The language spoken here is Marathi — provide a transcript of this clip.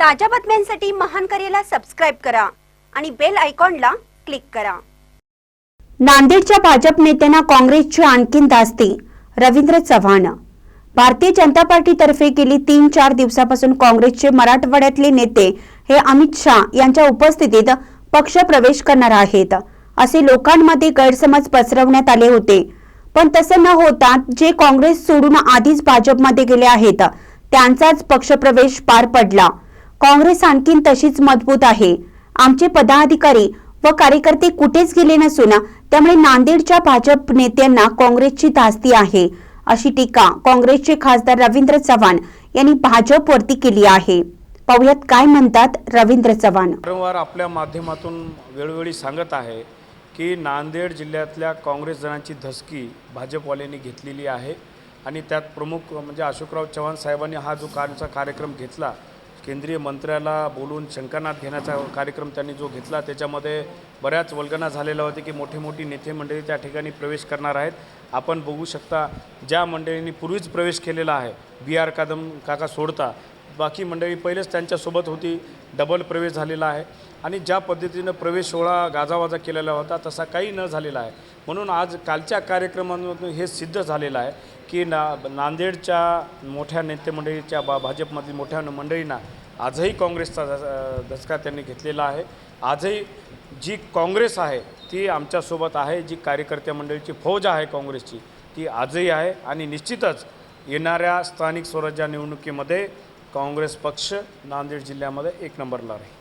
ताज्या बातम्यांसाठी महान करेला सबस्क्राईब करा आणि बेल आयकॉनला क्लिक करा. नांदेडच्या भाजप नेत्यांना काँग्रेसची आणखीन दास्ती रवींद्र चव्हाण. भारतीय जनता पार्टीतर्फे गेली तीन चार दिवसापासून काँग्रेसचे मराठवाड्यातले नेते हे अमित शाह यांच्या उपस्थितीत पक्ष प्रवेश करणार आहेत असे लोकांमध्ये गैरसमज पसरवण्यात आले होते. पण तसं न होता जे काँग्रेस सोडून आधीच भाजपमध्ये गेले आहेत त्यांचाच पक्षप्रवेश पार पडला. काँग्रेस आणखीन तशीच मजबूत आहे. आमचे पदाधिकारी व कार्यकर्ते कुठेच गेले नसून त्यामुळे नांदेडच्या भाजप नेत्यांना काँग्रेसची धास्ती आहे. अशी टीका काँग्रेसचे खासदार रवींद्र चव्हाण यांनी भाजपवरती केली आहे. पाहुयात काय म्हणतात रवींद्र चव्हाण. वारंवार आपल्या माध्यमातून वेळोवेळी सांगत आहे की नांदेड जिल्ह्यातल्या काँग्रेस जणांची धसकी भाजपवाल्यांनी घेतलेली आहे. आणि त्यात प्रमुख म्हणजे अशोकराव चव्हाण साहेबांनी हा जो कार्याचा कार्यक्रम घेतला केंद्रीय मंत्र्याला बोलून शंकरनाथ घेण्याचा कार्यक्रम त्यांनी जो घेतला त्याच्यामध्ये बऱ्याच वल्गना झालेल्या होत्या की मोठी मोठी नेते मंडळी त्या ठिकाणी प्रवेश करणार आहेत. आपण बघू शकता ज्या मंडळींनी पूर्वीच प्रवेश केलेला आहे बी आर कादम काका सोडता बाकी मंडळी पहिलेच त्यांच्यासोबत होती. डबल प्रवेश झालेला आहे. आणि ज्या पद्धतीनं प्रवेश सोहळा गाजावाजा केलेला होता तसा काही न झालेला आहे. म्हणून आज कालच्या कार्यक्रमांमधून हे सिद्ध झालेलं आहे की ना नांदेडच्या मोठ्या नेतेमंडळीच्या बा भाजपमधील मोठ्या मंडळींना आजही काँग्रेसचा धसका त्यांनी घेतलेला आहे. आजही जी काँग्रेस आहे ती आमच्यासोबत आहे जी कार्यकर्त्या मंडळीची फौज आहे काँग्रेसची ती आजही आहे. आणि निश्चितच येणाऱ्या स्थानिक स्वराज्य निवडणुकीमध्ये काँग्रेस पक्ष नांदेड जिल्ह्यामध्ये एक नंबरला राहील.